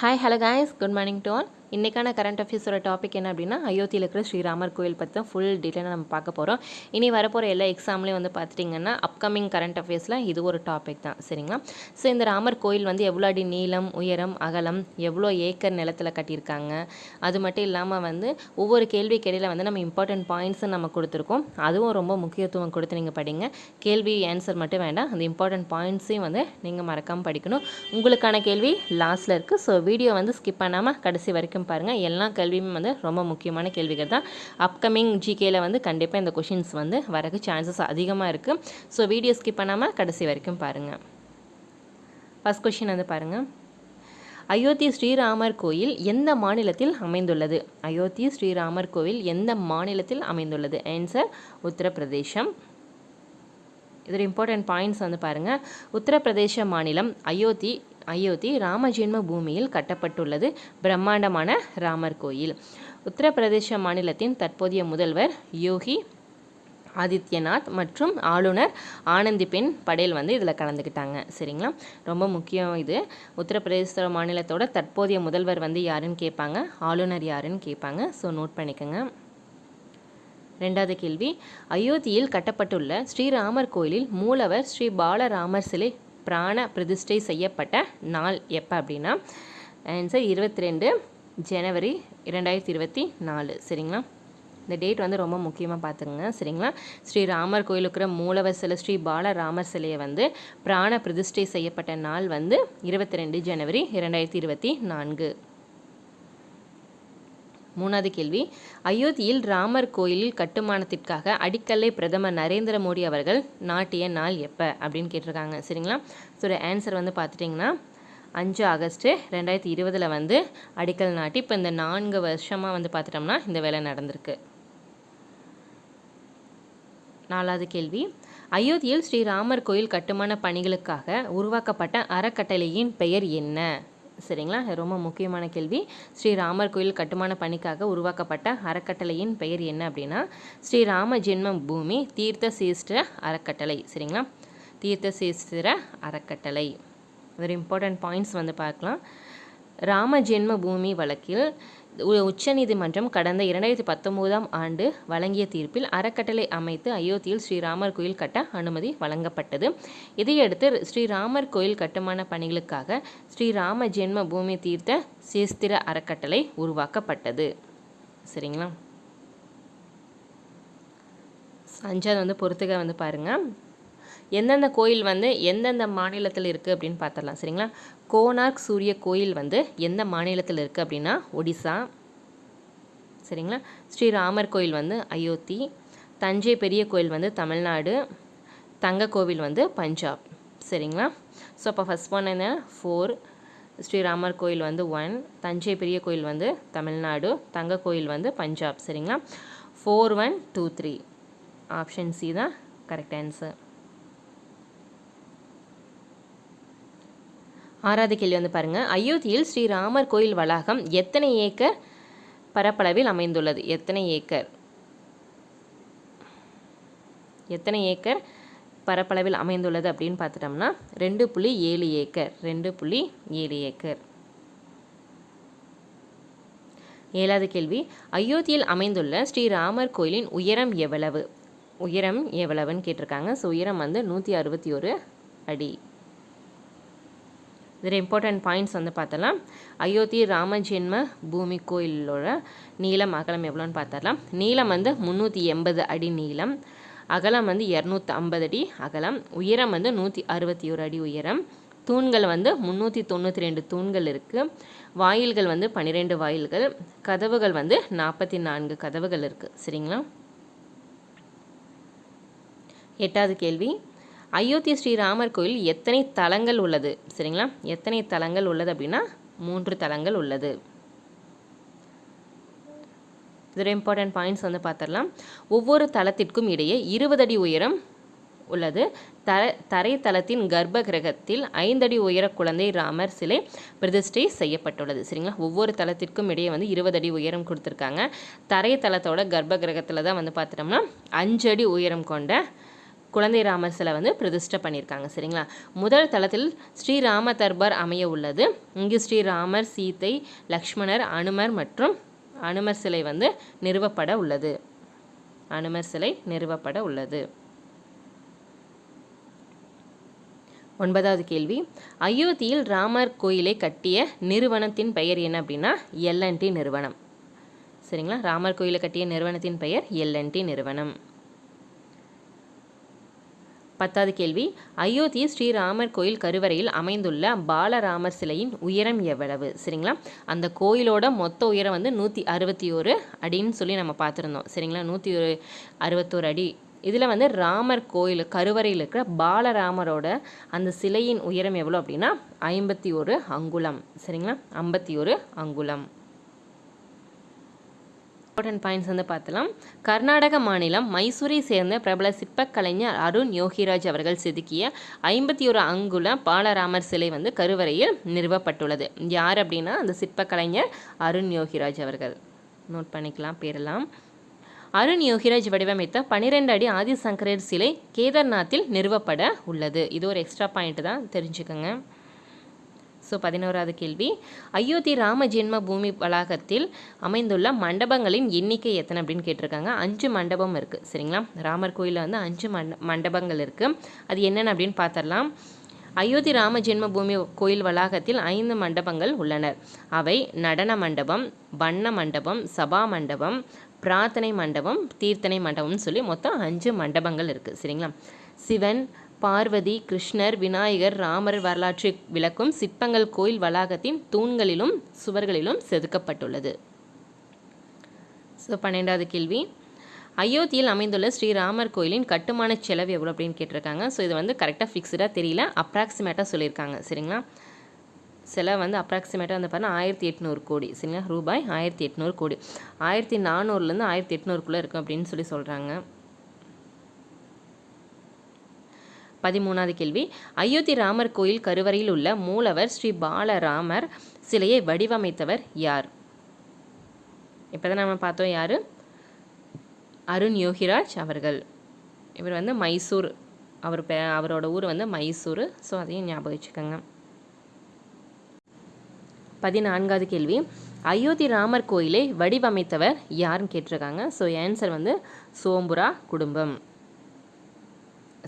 Hi, hello guys, good morning to all. இன்றைக்கான current அஃபேர்ஸோட topic என்ன அப்படின்னா அயோத்தியில் இருக்கிற ஸ்ரீராமர் கோயில் பற்றி தான் ஃபுல் டீட்டெயிலாக நம்ம பார்க்க போகிறோம் இனி வரப்போகிற எல்லா எக்ஸாம்லேயும் வந்து பார்த்துட்டிங்கன்னா அப்கமிங் கரண்ட் அஃபேர்ஸில் இது ஒரு டாபிக் தான். சரிங்களா? ஸோ இந்த ராமர் கோயில் வந்து எவ்வளோ அடி நீளம் உயரம் அகலம் எவ்வளோ ஏக்கர் நிலத்தில் கட்டியிருக்காங்க? அது மட்டும் இல்லாமல் வந்து ஒவ்வொரு கேள்விக்கு இடையில வந்து நம்ம இம்பார்ட்டன்ட் பாயிண்ட்ஸும் நம்ம கொடுத்துருக்கோம். அதுவும் ரொம்ப முக்கியத்துவம் கொடுத்து நீங்கள் படிங்க. கேள்வி ஆன்சர் மட்டும் வேண்டாம். அந்த இம்பார்ட்டன்ட் பாயிண்ட்ஸையும் வந்து நீங்கள் மறக்காமல் படிக்கணும். உங்களுக்கான கேள்வி லாஸ்ட்டில் இருக்குது ஸோ வீடியோ வந்து ஸ்கிப் பண்ணாமல் கடைசி வரைக்கும் பாருங்கள் எல்லா கேள்வியுமே வந்து ரொம்ப முக்கியமான கேள்விகள் தான். அப்கமிங் ஜிகேயில் வந்து கண்டிப்பாக இந்த கொஷின்ஸ் வந்து வரக்கு சான்சஸ் அதிகமாக இருக்குது ஸோ வீடியோ ஸ்கிப் பண்ணாமல் கடைசி வரைக்கும் பாருங்கள் ஃபஸ்ட் கொஷின் வந்து பாருங்கள் அயோத்தி ஸ்ரீராமர் கோயில் எந்த மாநிலத்தில் அமைந்துள்ளது? அயோத்தி ஸ்ரீராமர் கோவில் எந்த மாநிலத்தில் அமைந்துள்ளது? ஆன்சர் உத்தரப்பிரதேசம். இதில் இம்பார்ட்டன்ட் பாயிண்ட்ஸ் வந்து பாருங்கள் உத்தரப்பிரதேச மாநிலம் அயோத்தி அயோத்தி ராம ஜென்ம பூமியில் கட்டப்பட்டுள்ளது. பிரம்மாண்டமான ராமர் கோயில். உத்தரப்பிரதேச மாநிலத்தின் தற்போதைய முதல்வர் யோகி ஆதித்யநாத் மற்றும் ஆளுநர் ஆனந்திபென் படேல் வந்து இதில் கலந்துக்கிட்டாங்க. சரிங்களா? ரொம்ப முக்கியம் இது. உத்தரப்பிரதேச மாநிலத்தோட தற்போதைய முதல்வர் வந்து யாருன்னு கேட்பாங்க? ஆளுநர் யாருன்னு கேட்பாங்க. ஸோ நோட் பண்ணிக்கோங்க. ரெண்டாவது கேள்வி. அயோத்தியில் கட்டப்பட்டுள்ள ஸ்ரீராமர் கோயிலில் மூலவர் ஸ்ரீ பாலராமர் சிலை பிராண பிரதிஷ்டை செய்யப்பட்ட நாள் எப்போ அப்படின்னா? ஆன்சர் இருபத்தி ரெண்டு ஜனவரி இரண்டாயிரத்தி இருபத்தி நாலு. சரிங்களா? இந்த டேட் வந்து ரொம்ப முக்கியமாக பார்த்துக்கோங்க. சரிங்களா? ஸ்ரீ ராமர் கோயில் இருக்கிற மூலவர் சிலை ஸ்ரீ பாலராமர் சிலையை வந்து பிராண பிரதிஷ்டை செய்யப்பட்ட நாள் வந்து இருபத்தி ரெண்டு ஜனவரி இரண்டாயிரத்தி இருபத்தி நான்கு. மூணாவது கேள்வி. அயோத்தியில் ராமர் கோயிலில் கட்டுமானத்திற்காக அடிக்கல்லை பிரதமர் நரேந்திர மோடி அவர்கள் நாட்டிய நாள் எப்போ? அப்படின்னு கேட்டிருக்காங்க. சரிங்களா? ஸோ ஆன்சர் வந்து பார்த்துட்டிங்கன்னா அஞ்சு ஆகஸ்ட்டு ரெண்டாயிரத்தி இருபதில் வந்து அடிக்கல் நாட்டி இப்போ இந்த நான்கு வருஷமாக வந்து பார்த்துட்டோம்னா இந்த வேலை நடந்திருக்கு. நாலாவது கேள்வி. அயோத்தியில் ஸ்ரீராமர் கோயில் கட்டுமான பணிகளுக்காக உருவாக்கப்பட்ட அறக்கட்டளையின் பெயர் என்ன? சரிங்களா? ரொம்ப முக்கியமான கேள்வி. ஸ்ரீராமர் கோயில் கட்டுமான பணிக்காக உருவாக்கப்பட்ட அறக்கட்டளையின் பெயர் என்ன அப்படின்னா ஸ்ரீராம ஜென்ம பூமி தீர்த்த சேஷ்ட அறக்கட்டளை சரிங்களா? தீர்த்த சேஷ்டிர அறக்கட்டளை. ஒரு இம்பார்ட்டன்ட் பாயிண்ட்ஸ் வந்து பார்க்கலாம். ராம ஜென்ம பூமி வழக்கில் உச்சநீதிமன்றம் கடந்த இரண்டாயிரத்தி பத்தொம்போதாம் ஆண்டு வழங்கிய தீர்ப்பில் அறக்கட்டளை அமைத்து அயோத்தியில் ஸ்ரீராமர் கோயில் கட்ட அனுமதி வழங்கப்பட்டது. இதையடுத்து ஸ்ரீராமர் கோயில் கட்டுமான பணிகளுக்காக ஸ்ரீராம ஜென்ம பூமி தீர்த்த சேஸ்திர அறக்கட்டளை உருவாக்கப்பட்டது. சரிங்களா? அஞ்சாவது வந்து பொறுத்துக வந்து பாருங்கள் எந்தெந்த கோயில் வந்து எந்தெந்த மாநிலத்தில் இருக்குது அப்படின்னு பார்த்துடலாம் சரிங்களா? கோனார்க் சூரிய கோயில் வந்து எந்த மாநிலத்தில் இருக்குது அப்படின்னா ஒடிசா சரிங்களா? ஸ்ரீராமர் கோயில் வந்து அயோத்தி தஞ்சை பெரிய கோயில் வந்து தமிழ்நாடு தங்க கோவில் வந்து பஞ்சாப் சரிங்களா? ஸோ அப்போ ஃபஸ்ட் ஒன் என்ன? ஃபோர் ஸ்ரீராமர் கோயில் வந்து ஒன் தஞ்சை பெரிய கோயில் வந்து தமிழ்நாடு தங்க கோயில் வந்து பஞ்சாப் சரிங்களா? Four one two three option C தான் கரெக்ட் ஆன்சர் ஆறாவது கேள்வி வந்து பாருங்கள் அயோத்தியில் ஸ்ரீராமர் கோயில் வளாகம் எத்தனை ஏக்கர் பரப்பளவில் அமைந்துள்ளது? எத்தனை ஏக்கர்? எத்தனை ஏக்கர் பரப்பளவில் அமைந்துள்ளது அப்படின்னு பார்த்துட்டோம்னா ரெண்டு புள்ளி ஏழு ஏக்கர் ரெண்டு புள்ளி ஏழு ஏக்கர். ஏழாவது கேள்வி அயோத்தியில் அமைந்துள்ள ஸ்ரீராமர் கோயிலின் உயரம் எவ்வளவு? உயரம் எவ்வளவுன்னு கேட்டிருக்காங்க. ஸோ உயரம் வந்து நூற்றி அறுபத்தி ஒரு அடி. இதில் இம்பார்ட்டன்ட் பாயிண்ட்ஸ் வந்து பார்த்தலாம் அயோத்தி ராமஜென்ம பூமி கோயிலோட நீளம் அகலம் எவ்வளோன்னு பார்த்தரலாம் நீளம் வந்து முந்நூற்றி எண்பது அடி நீளம். அகலம் வந்து இரநூத்தி ஐம்பது அடி அகலம். உயரம் வந்து நூற்றி அறுபத்தி ஒரு அடி உயரம். தூண்கள் வந்து முந்நூற்றி தொண்ணூற்றி ரெண்டு தூண்கள் இருக்குது வாயில்கள் வந்து பன்னிரெண்டு வாயில்கள். கதவுகள் வந்து நாற்பத்தி நான்கு கதவுகள் இருக்குது சரிங்களா? எட்டாவது கேள்வி. அயோத்தி ஸ்ரீராமர் கோயில் எத்தனை தலங்கள் உள்ளது? சரிங்களா? எத்தனை தலங்கள் உள்ளது அப்படின்னா மூன்று தலங்கள் உள்ளது. இதில் இம்பார்ட்டன்ட் பாயிண்ட்ஸ் வந்து பார்த்துடலாம். ஒவ்வொரு தளத்திற்கும் இடையே இருபது அடி உயரம் உள்ளது. தர தரைத்தலத்தின் கர்ப்ப கிரகத்தில் ஐந்தடி உயர குழந்தை ராமர் சிலை பிரதிஷ்டை செய்யப்பட்டுள்ளது. சரிங்களா? ஒவ்வொரு தளத்திற்கும் இடையே வந்து இருபது அடி உயரம் கொடுத்துருக்காங்க. தரை கர்ப்ப கிரகத்தில் தான் வந்து பார்த்துட்டோம்னா அஞ்சு அடி உயரம் கொண்ட குழந்தை ராமர் சிலை வந்து பிரதிஷ்டை பண்ணியிருக்காங்க சரிங்களா? முதல் தளத்தில் ஸ்ரீராம தர்பார் அமைய உள்ளது. இங்கு ஸ்ரீராமர் சீதை லக்ஷ்மணர் அனுமர் மற்றும் அனுமர் சிலை வந்து நிறுவப்பட உள்ளது. அனுமர் சிலை நிறுவப்பட உள்ளது. ஒன்பதாவது கேள்வி. அயோத்தியில் ராமர் கோயிலை கட்டிய நிறுவனத்தின் பெயர் என்ன அப்படின்னா எல்என்டி நிறுவனம். சரிங்களா? ராமர் கோயிலை கட்டிய நிறுவனத்தின் பெயர் எல்என்டி நிறுவனம். பத்தாவது கேள்வி. அயோத்தி ஸ்ரீராமர் கோயில் கருவறையில் அமைந்துள்ள பாலராமர் சிலையின் உயரம் எவ்வளவு? சரிங்களா? அந்த கோயிலோட மொத்த உயரம் வந்து நூற்றி அறுபத்தி ஒரு அடின்னு சொல்லி நம்ம பார்த்துருந்தோம். சரிங்களா? நூற்றி ஒரு அறுபத்தோரு அடி. இதில் வந்து ராமர் கோயில் கருவறையில் இருக்கிற பாலராமரோட அந்த சிலையின் உயரம் எவ்வளோ அப்படின்னா ஐம்பத்தி ஒரு அங்குலம். சரிங்களா? ஐம்பத்தி ஒரு அங்குலம். இம்பார்ட்டன்ட் பாயிண்ட்ஸ் வந்து பார்த்தலாம். கர்நாடக மாநிலம் மைசூரை சேர்ந்த பிரபல சிற்பக்கலைஞர் அருண் யோகிராஜ் அவர்கள் செதுக்கிய ஐம்பத்தி ஒரு அங்குல பாலராமர் சிலை வந்து கருவறையில் நிறுவப்பட்டுள்ளது. யார் அப்படின்னா அந்த சிற்பக்கலைஞர் அருண் யோகிராஜ் அவர்கள். நோட் பண்ணிக்கலாம் பேரெல்லாம் அருண் யோகிராஜ் வடிவமைத்த பனிரெண்டு அடி ஆதிசங்கரர் சிலை கேதார்நாத்தில் நிறுவப்பட உள்ளது. இது ஒரு எக்ஸ்ட்ரா பாயிண்ட் தான் தெரிஞ்சுக்கோங்க. ஸோ பதினோராவது கேள்வி. அயோத்தி ராம ஜென்ம பூமி வளாகத்தில் அமைந்துள்ள மண்டபங்களின் எண்ணிக்கை எத்தனை அப்படின்னு கேட்டிருக்காங்க. அஞ்சு மண்டபம் இருக்குது சரிங்களா? ராமர் கோயிலில் வந்து அஞ்சு மண்ட மண்டபங்கள் இருக்குது அது என்னென்ன அப்படின்னு பார்த்துடலாம் அயோத்தி ராம ஜென்ம பூமி கோயில் வளாகத்தில் ஐந்து மண்டபங்கள் உள்ளன. அவை நடன மண்டபம் வண்ண மண்டபம் சபா மண்டபம் பிரார்த்தனை மண்டபம் தீர்த்தனை மண்டபம்னு சொல்லி மொத்தம் அஞ்சு மண்டபங்கள் இருக்குது சரிங்களா? சிவன் பார்வதி கிருஷ்ணர் விநாயகர் ராமர் வரலாற்றை விளக்கும் சிற்பங்கள் கோயில் வளாகத்தின் தூண்களிலும் சுவர்களிலும் செதுக்கப்பட்டுள்ளது. ஸோ பன்னெண்டாவது கேள்வி. அயோத்தியில் அமைந்துள்ள ஸ்ரீராமர் கோயிலின் கட்டுமான செலவு எவ்வளோ அப்படின்னு கேட்டிருக்காங்க. ஸோ இது வந்து கரெக்டாக ஃபிக்ஸ்டாக தெரியல. அப்ராக்சிமேட்டாக சொல்லியிருக்காங்க. சரிங்களா? செலவு வந்து அப்ராக்சிமேட்டாக வந்து பார்த்தா ஆயிரத்தி எட்நூறு கோடி. சரிங்களா? ரூபாய் ஆயிரத்தி எட்நூறு கோடி. ஆயிரத்தி நானூறுலேருந்து ஆயிரத்தி எட்நூறுக்குள்ளே இருக்கும் அப்படின்னு சொல்லி சொல்கிறாங்க பதிமூணாவது கேள்வி. அயோத்தி ராமர் கோயில் கருவறையில் உள்ள மூலவர் ஸ்ரீ பாலராமர் சிலையை வடிவமைத்தவர் யார்? இப்போ தான் நம்ம பார்த்தோம் யார்? அருண் யோகிராஜ் அவர்கள். இவர் வந்து மைசூர் அவர் பே அவரோட ஊர் வந்து மைசூர். ஸோ அதையும் ஞாபகம் வச்சுக்கோங்க. பதினான்காவது கேள்வி. அயோத்தி ராமர் கோயிலை வடிவமைத்தவர் யாருன்னு கேட்டிருக்காங்க. ஸோ ஆன்சர் வந்து சோம்புரா குடும்பம்.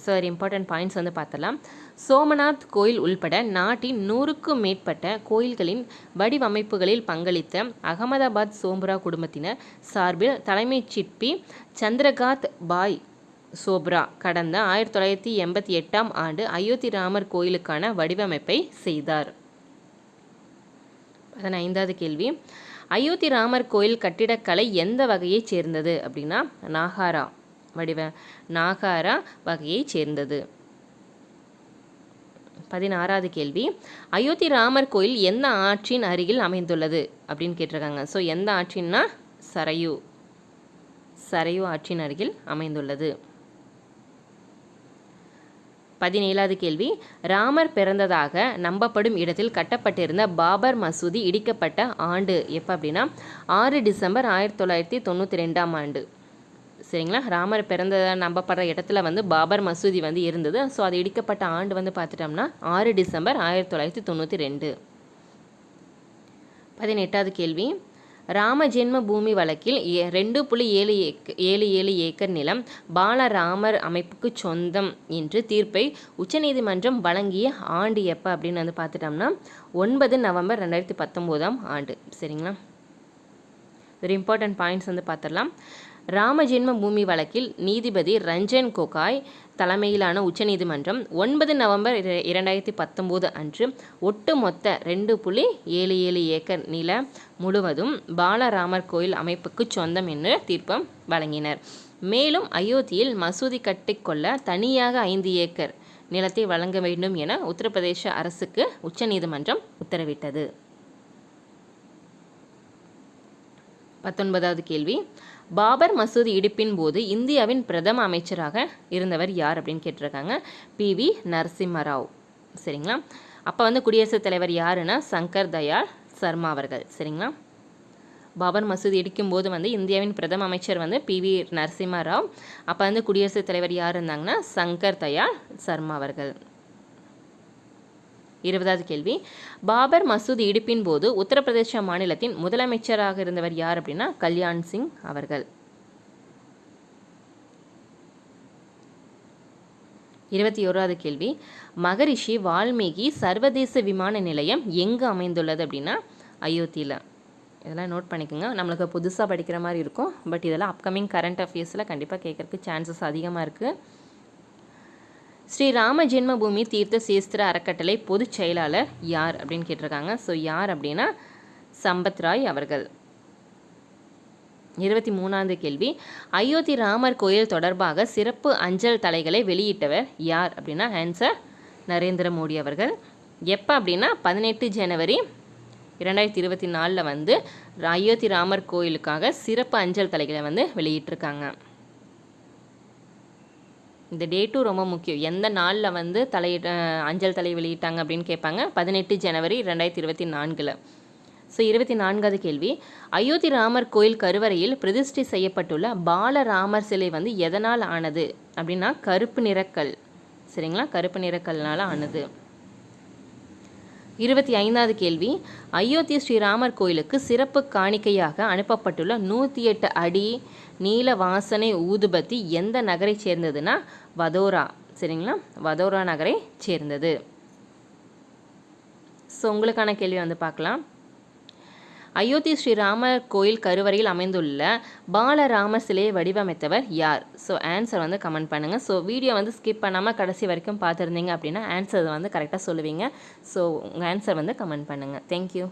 ஸோ ஒரு இம்பார்ட்டன்ட் பாயிண்ட்ஸ் வந்து பார்த்தலாம் சோமநாத் கோயில் உள்பட நாட்டின் நூறுக்கும் மேற்பட்ட கோயில்களின் வடிவமைப்புகளில் பங்களித்த அகமதாபாத் சோம்புரா குடும்பத்தினர் சார்பில் தலைமைச் சிற்பி சந்திரகாத் பாய் சோப்ரா கடந்த ஆயிரத்தி தொள்ளாயிரத்தி எண்பத்தி எட்டாம் ஆண்டு அயோத்தி ராமர் கோயிலுக்கான வடிவமைப்பை செய்தார். பதினைந்தாவது கேள்வி. அயோத்தி ராமர் கோயில் கட்டிடக்கலை எந்த வகையைச் சேர்ந்தது? அப்படின்னா நாகாரா. வடிவ நாகாரா வகையைச் சேர்ந்தது. பதினாறாவது கேள்வி. அயோத்தி ராமர் கோயில் எந்த ஆற்றின் அருகில் அமைந்துள்ளது? அப்படின்னு கேட்டிருக்காங்க. ஸோ எந்த ஆற்றின்னா சரையு. சரையு ஆற்றின் அருகில் அமைந்துள்ளது. பதினேழாவது கேள்வி. ராமர் பிறந்ததாக நம்பப்படும் இடத்தில் கட்டப்பட்டிருந்த பாபர் மசூதி இடிக்கப்பட்ட ஆண்டு எப்போ அப்படின்னா ஆறு டிசம்பர் ஆயிரத்தி தொள்ளாயிரத்தி தொண்ணூற்றி ரெண்டாம் ஆண்டு. சரிங்களா? ராமர் பிறந்ததாக நம்பப்படுற இடத்துல வந்து பாபர் மசூதி வந்து இருந்தது. ஸோ அது இடிக்கப்பட்ட ஆண்டு வந்து பார்த்துட்டோம்னா ஆறு டிசம்பர் ஆயிரத்தி தொள்ளாயிரத்தி தொண்ணூற்றி ரெண்டு. பதினெட்டாவது கேள்வி. ராம ஜென்ம பூமி வழக்கில் ஏ- ரெண்டு புள்ளி ஏழு ஏக் ஏழு ஏழு ஏக்கர் நிலம் பாலராமர் அமைப்புக்கு சொந்தம் என்று தீர்ப்பை உச்சநீதிமன்றம் வழங்கிய ஆண்டு எப்போ அப்படின்னு வந்து பார்த்துட்டோம்னா ஒன்பது நவம்பர் ரெண்டாயிரத்தி பத்தொம்போதாம் ஆண்டு. சரிங்களா? ஒரு இம்பார்ட்டன்ட் பாயிண்ட்ஸ் வந்து பார்த்துடலாம். ராமஜென்ம பூமி வழக்கில் நீதிபதி ரஞ்சன் கோகாய் தலைமையிலான உச்சநீதிமன்றம் ஒன்பது நவம்பர் இரண்டாயிரத்தி பத்தொம்போது அன்று ஒட்டுமொத்த ரெண்டு புள்ளி ஏழு ஏழு ஏக்கர் நில முழுவதும் பாலராமர் கோயில் அமைப்புக்கு சொந்தம் என்று தீர்ப்பம் வழங்கினர். மேலும் அயோத்தியில் மசூதி கட்டிக்கொள்ள தனியாக ஐந்து ஏக்கர் நிலத்தை வழங்க வேண்டும் என உத்தரப்பிரதேச அரசுக்கு உச்சநீதிமன்றம் உத்தரவிட்டது. பத்தொன்பதாவது கேள்வி. பாபர் மசூதி இடிப்பின் போது இந்தியாவின் பிரதம அமைச்சராக இருந்தவர் யார் அப்படின்னு கேட்டிருக்காங்க? P V Narasimha Rao. சரிங்களா? அப்போ வந்து குடியரசுத் தலைவர் யாருன்னா சங்கர் தயாள் சர்மா அவர்கள். சரிங்களா? பாபர் மசூதி இடிக்கும்போது வந்து இந்தியாவின் பிரதம அமைச்சர் வந்து பி வி நரசிம்ம ராவ் அப்போ வந்து குடியரசுத் தலைவர் யார் இருந்தாங்கன்னா சங்கர் தயாள் சர்மா அவர்கள். இருபதாவது கேள்வி. பாபர் மசூதி இடிப்பின் போது உத்தரப்பிரதேச மாநிலத்தின் முதலமைச்சராக இருந்தவர் யார் அப்படின்னா கல்யாண் சிங் அவர்கள். இருபத்தி ஓராவது கேள்வி. மகரிஷி வால்மீகி சர்வதேச விமான நிலையம் எங்கு அமைந்துள்ளது அப்படின்னா அயோத்தியில். இதெல்லாம் நோட் பண்ணிக்கோங்க. நம்மளுக்கு புதுசாக படிக்கிற மாதிரி இருக்கும். பட் இதெல்லாம் அப்கமிங் கரண்ட் அஃபேர்ஸில் கண்டிப்பாக கேட்குறதுக்கு சான்சஸ் அதிகமாக இருக்குது ஸ்ரீ ராம ஜென்மபூமி தீர்த்த சேஸ்திர அறக்கட்டளை பொதுச் செயலாளர் யார் அப்படின்னு கேட்டிருக்காங்க. ஸோ யார் அப்படின்னா சம்பத் ராய் அவர்கள். இருபத்தி மூணாவது கேள்வி. அயோத்தி ராமர் கோயில் தொடர்பாக சிறப்பு அஞ்சல் தலைகளை வெளியிட்டவர் யார் அப்படின்னா ஆன்சர் நரேந்திர மோடி அவர்கள். எப்போ அப்படின்னா பதினெட்டு ஜனவரி இரண்டாயிரத்தி இருபத்தி நாலில் வந்து அயோத்தி ராமர் கோயிலுக்காக சிறப்பு அஞ்சல் தலைகளை வந்து வெளியிட்டிருக்காங்க. இந்த டேட்டும் ரொம்ப முக்கியம். எந்த நாளில் வந்து தலையிட அஞ்சல் தலை வெளியிட்டாங்க அப்படின்னு கேட்பாங்க? பதினெட்டு ஜனவரி ரெண்டாயிரத்தி இருபத்தி நான்கில். ஸோ இருபத்தி நான்காவது கேள்வி. அயோத்தி ராமர் கோயில் கருவறையில் பிரதிஷ்டை செய்யப்பட்டுள்ள பாலராமர் சிலை வந்து எதனால் ஆனது? அப்படின்னா கருப்பு நிறக்கல். சரிங்களா? கருப்பு நிறக்கல்னால ஆனது. இருபத்தி ஐந்தாவது கேள்வி. அயோத்தி ஸ்ரீராமர் கோயிலுக்கு சிறப்பு காணிக்கையாக அனுப்பப்பட்டுள்ள நூற்றி எட்டு அடி நீல வாசனை ஊதுபத்தி எந்த நகரை சேர்ந்ததுன்னா வதோரா. சரிங்களா? வதோரா நகரை சேர்ந்தது. ஸோ உங்களுக்கான கேள்வி வந்து பார்க்கலாம். அயோத்தி ஸ்ரீராமர் கோயில் கருவறையில் அமைந்துள்ள பாலராம சிலையை வடிவமைத்தவர் யார்? ஸோ ஆன்சர் வந்து கமெண்ட் பண்ணுங்கள் ஸோ வீடியோ வந்து ஸ்கிப் பண்ணாமல் கடைசி வரைக்கும் பார்த்துருந்தீங்க அப்படின்னா ஆன்சர் வந்து கரெக்டாக சொல்லுவீங்க. ஸோ உங்கள் ஆன்சர் வந்து கமெண்ட் பண்ணுங்கள் தேங்க்யூ